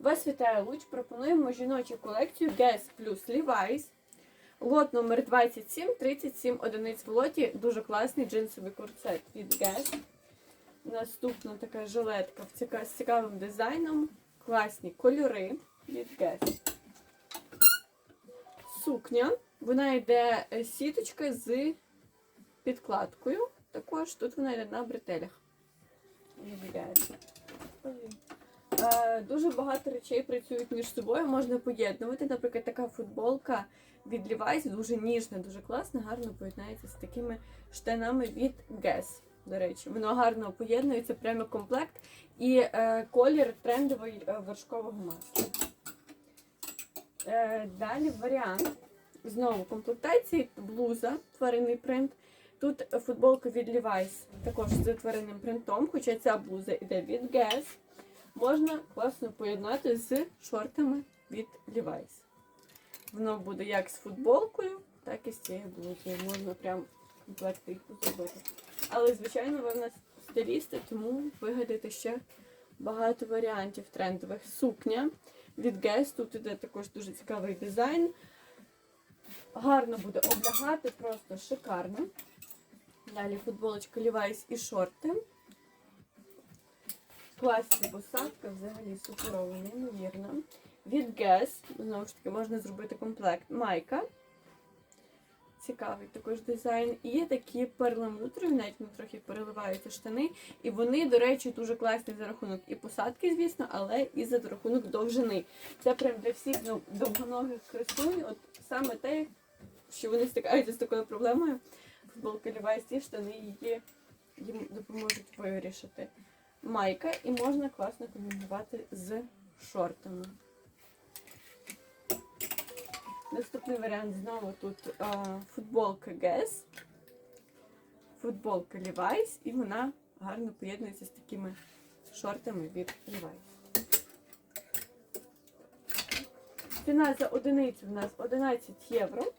Вас вітає Луч. Пропонуємо жіночу колекцію Guess плюс Levi's. Лот номер 27, 37 одиниць в лоті. Дуже класний джинсовий курсет від Guess. Наступна така жилетка з цікавим дизайном. Класні кольори від Guess. Сукня. Вона йде е, сіточка з підкладкою. Також тут вона йде на бретелях. Від Guess. Е, Дуже багато речей працюють між собою, можна поєднувати. Наприклад, така футболка від Levi's дуже ніжна, дуже класна, гарно поєднається з такими штанами від Guess. До речі, воно гарно поєднується, прямо комплект. І е, колір трендовий е, вершкового масла. Е, далі варіант. Знову комплектації, блуза, тваринний принт. Тут футболка від Levi's також з тваринним принтом, хоча ця блуза йде від Guess можна класно поєднати з шортами від Levi's. Воно буде як з футболкою, так і з цією блузою. Можна прям комплекти їх зробити. Але, звичайно, ви в нас стилісти, тому вигадайте ще багато варіантів трендових. Сукня від Guess. Тут іде також дуже цікавий дизайн. Гарно буде облягати, просто шикарно. Далі футболочка Levi's і шорти. Класні посадка, взагалі суперова, неймовірна. Від Guess, знову ж таки, можна зробити комплект майка. Цікавий також дизайн. І є такі перламутрові, навіть вони трохи переливаються штани. І вони, до речі, дуже класні за рахунок і посадки, звісно, але і за рахунок довжини. Це прям для всіх ну, довгоногих красунь, от саме те, що вони стикаються з такою проблемою. Футболка Levi's, ці штани її їм допоможуть вирішити майка і можна класно комбінувати з шортами. Наступний варіант знову тут а, футболка Guess, футболка Levi's, і вона гарно поєднується з такими шортами від Levi's. Ціна за одиницю в нас 11 євро.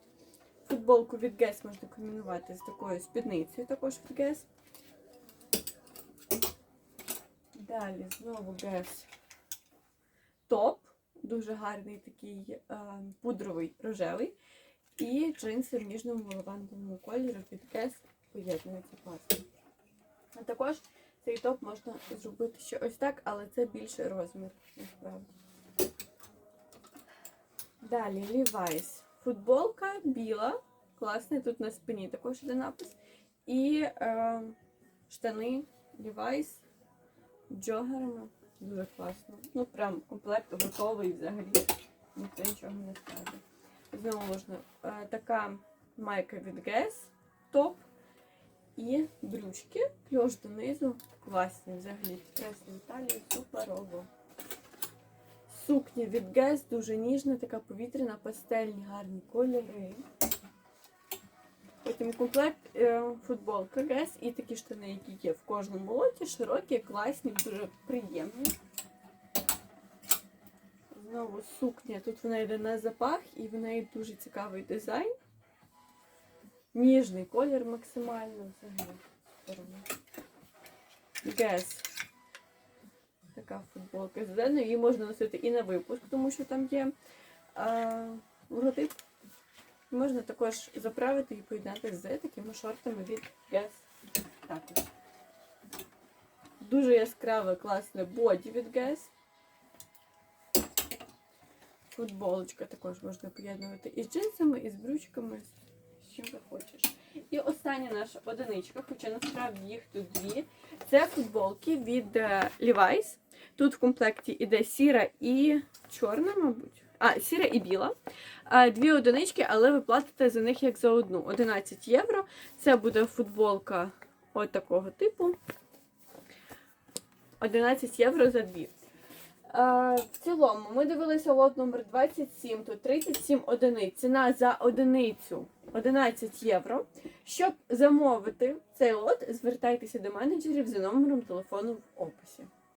Футболку від Guess можна комбінувати з такою спідницею, також від Guess. Далі знову Guess топ. Дуже гарний такий е, пудровий рожевий. І джинси в ніжному лавандовому кольорі від Guess поєднуються класно. А також цей топ можна зробити ще ось так, але це більший розмір, насправді. Далі Levi's. Футболка біла, класний, тут на спині також іде напис. І е, штани Levi's джогерами. Дуже класно. Ну, прям комплект готовий взагалі. Ніхто нічого не скаже. Знову можна е, така майка від Guess, топ і брючки. Кльош донизу. Класні взагалі. Підкреслюю талію, суперово. Сукня від Guess, дуже ніжна, така повітряна, пастельні, гарні кольори. Потім комплект е, футболка Guess і такі штани, які є в кожному лоті, широкі, класні, дуже приємні. Знову сукня. Тут вона йде на запах і в неї дуже цікавий дизайн. Ніжний колір максимально взагалі. Guess. Така футболка зеленою. Її можна носити і на випуск, тому що там є логотип. Можна також заправити і поєднати з такими шортами від Guess. Також. Дуже яскраве, класне боді від Guess. Футболочка також можна поєднувати і з джинсами, і з брючками, з чим ти хочеш. І остання наша одиничка, хоча насправді їх тут дві. Це футболки від е, Levi's. Тут в комплекті іде сіра і чорна, мабуть. А, сіра і біла. Дві одинички, але ви платите за них як за одну. 11 євро. Це буде футболка от такого типу. 11 євро за дві. В цілому ми дивилися лот номер 27, тут 37 одиниць. Ціна за одиницю 11 євро. Щоб замовити цей лот, звертайтеся до менеджерів за номером телефону в описі.